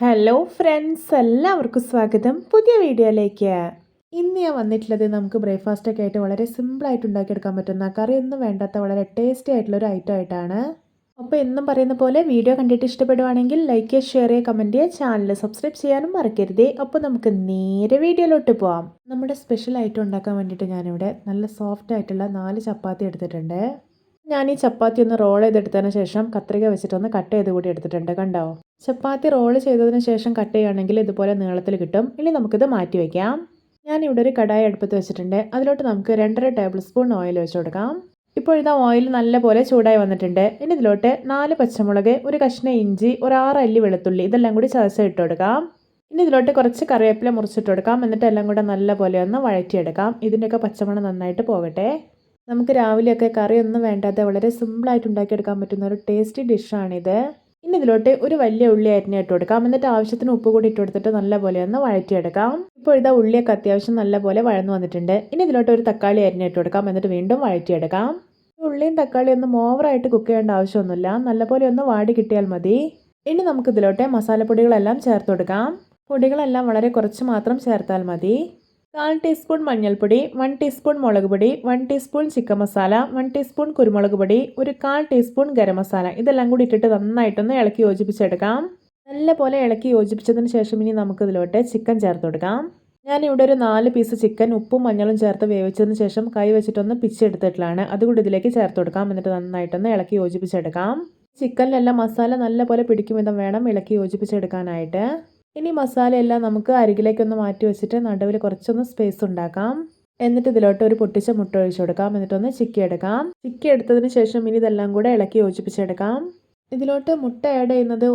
Hello friends എല്ലാവർക്കും സ്വാഗതം. പുതിയ വീഡിയോയിലേക്ക്. ഇന്ന് ഞാൻ വന്നിട്ടുള്ളത് നമുക്ക് ബ്രേക്ക്ഫാസ്റ്റ് ഒക്കെ ആയിട്ട് വളരെ സിമ്പിളായിട്ട് ഉണ്ടാക്കിയെടുക്കാൻ പറ്റുന്ന കറിയൊന്നും വേണ്ടാത്ത വളരെ ടേസ്റ്റി ആയിട്ടുള്ള ഒരു ഐറ്റം ആയിട്ടാണ്. അപ്പോൾ എന്നും പറയുന്ന പോലെ വീഡിയോ കണ്ടിട്ട് ഇഷ്ടപ്പെടുവാണെങ്കിൽ ലൈക്ക് ചെയ്യുക ഷെയർ ചെയ്യുക കമന്റ് ചെയ്യുക ചാനൽ സബ്സ്ക്രൈബ് ചെയ്യാനും മറക്കരുതേ. അപ്പോൾ നമുക്ക് നേരെ വീഡിയോയിലോട്ട് പോവാം. നമ്മുടെ സ്പെഷ്യൽ ഐറ്റം ഉണ്ടാക്കാൻ വേണ്ടിയിട്ട് ഞാനിവിടെ നല്ല സോഫ്റ്റ് ആയിട്ടുള്ള നാല് ചപ്പാത്തി എടുത്തിട്ടുണ്ട്. ഞാൻ ഈ ചപ്പാത്തി ഒന്ന് റോൾ ചെയ്തെടുത്തതിന് ശേഷം കത്രിക വെച്ചിട്ടൊന്ന് കട്ട് ചെയ്ത് കൂടി എടുത്തിട്ടുണ്ട് കണ്ടോ? ചപ്പാത്തി റോൾ ചെയ്തതിന് ശേഷം കട്ട് ചെയ്യുകയാണെങ്കിൽ ഇതുപോലെ നീളത്തിൽ കിട്ടും. ഇനി നമുക്കിത് മാറ്റി വയ്ക്കാം ഞാൻ ഇവിടെ ഒരു കടായി അടുപ്പത്ത് വെച്ചിട്ടുണ്ട്. അതിലോട്ട് നമുക്ക് രണ്ടര ടേബിൾ സ്പൂൺ ഓയിൽ വെച്ച് കൊടുക്കാം. ഇപ്പോൾ ഇതാ ഓയിൽ നല്ലപോലെ ചൂടായി വന്നിട്ടുണ്ട്. ഇനി ഇതിലോട്ട് നാല് പച്ചമുളക് ഒരു കഷ്ണ ഇഞ്ചി ഒരു ആറ് അല്ലി വെളുത്തുള്ളി ഇതെല്ലാം കൂടി ചതച്ച് ഇട്ട് കൊടുക്കാം. ഇനി ഇതിലോട്ട് കുറച്ച് കറിവേപ്പില മുറിച്ചിട്ട് കൊടുക്കാം. എന്നിട്ട് എല്ലാം കൂടെ നല്ലപോലെ ഒന്ന് വഴറ്റിയെടുക്കാം. ഇതിന്റെയൊക്കെ പച്ചമണം നന്നായിട്ട് പോകട്ടെ. നമുക്ക് രാവിലെയൊക്കെ കറിയൊന്നും വേണ്ടാതെ വളരെ സിമ്പിളായിട്ട് ഉണ്ടാക്കിയെടുക്കാൻ പറ്റുന്ന ഒരു ടേസ്റ്റി ഡിഷാണിത് ഇനി ഇതിലോട്ട് ഒരു വലിയ ഉള്ളി അരിഞ്ഞിട്ട് കൊടുക്കാം. എന്നിട്ട് ആവശ്യത്തിന് ഉപ്പ് കൂടി ഇട്ട് കൊടുത്തിട്ട് നല്ലപോലെ ഒന്ന് വഴറ്റിയെടുക്കാം. ഇപ്പോൾ ഇതാ ഉള്ളിയൊക്കെ അത്യാവശ്യം നല്ലപോലെ വഴന്നു വന്നിട്ടുണ്ട്. ഇനി ഇതിലോട്ട് ഒരു തക്കാളി അരിഞ്ഞിട്ട് കൊടുക്കാം. എന്നിട്ട് വീണ്ടും വഴറ്റിയെടുക്കാം. ഉള്ളിയും തക്കാളിയും ഒന്നും ഓവറായിട്ട് കുക്ക് ചെയ്യേണ്ട ആവശ്യമൊന്നുമില്ല. നല്ലപോലെ ഒന്ന് വാടി കിട്ടിയാൽ മതി. ഇനി നമുക്ക് ഇതിലോട്ട് മസാലപ്പൊടികളെല്ലാം ചേർത്ത് കൊടുക്കാം. പൊടികളെല്ലാം വളരെ കുറച്ച് മാത്രം ചേർത്താൽ മതി. കാൽ ടീസ്പൂൺ മഞ്ഞൾപ്പൊടി വൺ ടീസ്പൂൺ മുളക് പൊടി one teaspoon chicken masala one teaspoon കുരുമുളക് പൊടി ഒരു കാൽ ടീസ്പൂൺ ഗരം മസാല. ഇതെല്ലാം കൂടി ഇട്ടിട്ട് നന്നായിട്ടൊന്ന് ഇളക്കി യോജിപ്പിച്ചെടുക്കാം. നല്ല പോലെ ഇളക്കി യോജിപ്പിച്ചതിന് ശേഷം ഇനി നമുക്കിതിലോട്ട് ചിക്കൻ ചേർത്ത് കൊടുക്കാം. ഞാനിവിടെ ഒരു നാല് പീസ് ചിക്കൻ ഉപ്പും മഞ്ഞളും ചേർത്ത് വേവിച്ചതിന് ശേഷം കൈ വെച്ചിട്ടൊന്ന് പിച്ചെടുത്തിട്ടുള്ളതാണ് അതുകൂടി ഇതിലേക്ക് ചേർത്ത് കൊടുക്കാം. എന്നിട്ട് നന്നായിട്ടൊന്ന് ഇളക്കി യോജിപ്പിച്ചെടുക്കാം. ചിക്കനിലെല്ലാം മസാല നല്ല പോലെ പിടിക്കും വേണം ഇളക്കി യോജിപ്പിച്ചെടുക്കാനായിട്ട്. ഇനി മസാല എല്ലാം നമുക്ക് അരികിലേക്കൊന്ന് മാറ്റി വെച്ചിട്ട് നടുവിൽ കുറച്ചൊന്ന് സ്പേസ് ഉണ്ടാക്കാം. എന്നിട്ട് ഇതിലോട്ട് ഒരു പൊട്ടിച്ച മുട്ട ഒഴിച്ചു കൊടുക്കാം. എന്നിട്ടൊന്ന് ചിക്കി എടുക്കാം. ചിക്കി എടുത്തതിന് ശേഷം ഇനി ഇതെല്ലാം കൂടെ ഇളക്കി യോജിപ്പിച്ചെടുക്കാം ഇതിലോട്ട് മുട്ട ആഡ് ചെയ്യുന്നത്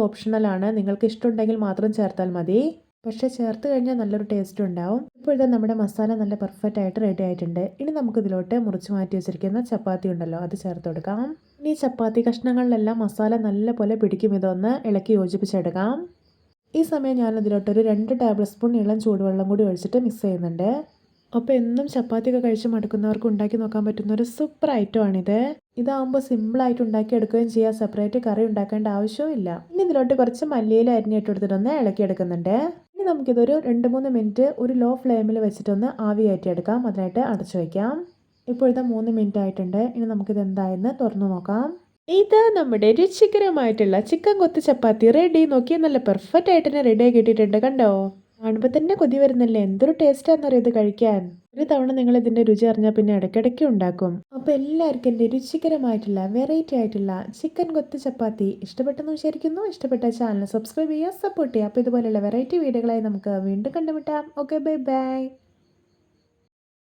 ആണ്. നിങ്ങൾക്ക് ഇഷ്ടമുണ്ടെങ്കിൽ മാത്രം ചേർത്താൽ മതി. പക്ഷേ ചേർത്ത് കഴിഞ്ഞാൽ നല്ലൊരു ടേസ്റ്റ് ഉണ്ടാവും. ഇപ്പോൾ ഇത് നമ്മുടെ മസാല നല്ല പെർഫെക്റ്റ് ആയിട്ട് റെഡി ആയിട്ടുണ്ട്. ഇനി നമുക്ക് ഇതിലോട്ട് മുറിച്ച് മാറ്റി വെച്ചിരിക്കുന്ന ചപ്പാത്തി ഉണ്ടല്ലോ അത് ചേർത്ത് കൊടുക്കാം. ഇനി ചപ്പാത്തി കഷ്ണങ്ങളിലെല്ലാം മസാല നല്ലപോലെ പിടിക്കും. ഇതൊന്ന് ഇളക്കി യോജിപ്പിച്ചെടുക്കാം ഈ സമയം ഞാൻ അതിലോട്ടൊരു രണ്ട് ടേബിൾ സ്പൂൺ ഇളം ചൂടുവെള്ളം കൂടി ഒഴിച്ചിട്ട് മിക്സ് ചെയ്യുന്നുണ്ട്. അപ്പോൾ എന്നും ചപ്പാത്തിയൊക്കെ കഴിച്ച് മടുക്കുന്നവർക്ക് ഉണ്ടാക്കി നോക്കാൻ പറ്റുന്ന ഒരു സൂപ്പർ ഐറ്റമാണിത് ഇതാകുമ്പോൾ സിമ്പിളായിട്ട് ഉണ്ടാക്കി എടുക്കുകയും ചെയ്യാം. സെപ്പറേറ്റ് കറി ഉണ്ടാക്കേണ്ട ആവശ്യമില്ല ഇനി ഇതിലോട്ട് കുറച്ച് മല്ലിയില അരിഞ്ഞിട്ട് എടുത്തിട്ടൊന്ന് ഇളക്കിയെടുക്കുന്നുണ്ട്. ഇനി നമുക്കിതൊരു രണ്ട് മൂന്ന് മിനിറ്റ് ഒരു ലോ ഫ്ലെയിമിൽ വെച്ചിട്ടൊന്ന് ആവി കയറ്റിയെടുക്കാം. അതിനായിട്ട് അടച്ചു വയ്ക്കാം ഇപ്പോഴത്തെ മൂന്ന് മിനിറ്റ് ആയിട്ടുണ്ട്. ഇനി നമുക്കിത് എന്തായെന്ന് തുറന്നു നോക്കാം. ഇത് നമ്മുടെ രുചികരമായിട്ടുള്ള ചിക്കൻ കൊത്ത് ചപ്പാത്തി റെഡി നോക്കിയാൽ നല്ല പെർഫെക്റ്റ് ആയിട്ട് തന്നെ റെഡി ആയി കിട്ടിയിട്ടുണ്ട് കണ്ടോ? കാണുമ്പോൾ തന്നെ കൊതി വരുന്നില്ലേ? എന്തൊരു ടേസ്റ്റാണെന്നറിയോ ഇത് കഴിക്കാൻ? ഒരു തവണ നിങ്ങൾ ഇതിന്റെ രുചി അറിഞ്ഞാൽ പിന്നെ ഇടയ്ക്കിടയ്ക്ക് ഉണ്ടാക്കും. അപ്പോൾ എല്ലാവർക്കും എന്റെ രുചികരമായിട്ടുള്ള വെറൈറ്റി ആയിട്ടുള്ള ചിക്കൻ കൊത്ത് ചപ്പാത്തി ഇഷ്ടപ്പെട്ടെന്ന് വിചാരിക്കുന്നു. ഇഷ്ടപ്പെട്ട ചാനൽ സബ്സ്ക്രൈബ് ചെയ്യുക സപ്പോർട്ട് ചെയ്യുക. അപ്പോൾ ഇതുപോലെയുള്ള വെറൈറ്റി വീഡിയോകളായി നമുക്ക് വീണ്ടും കണ്ടുമുട്ടാം. Okay bye bye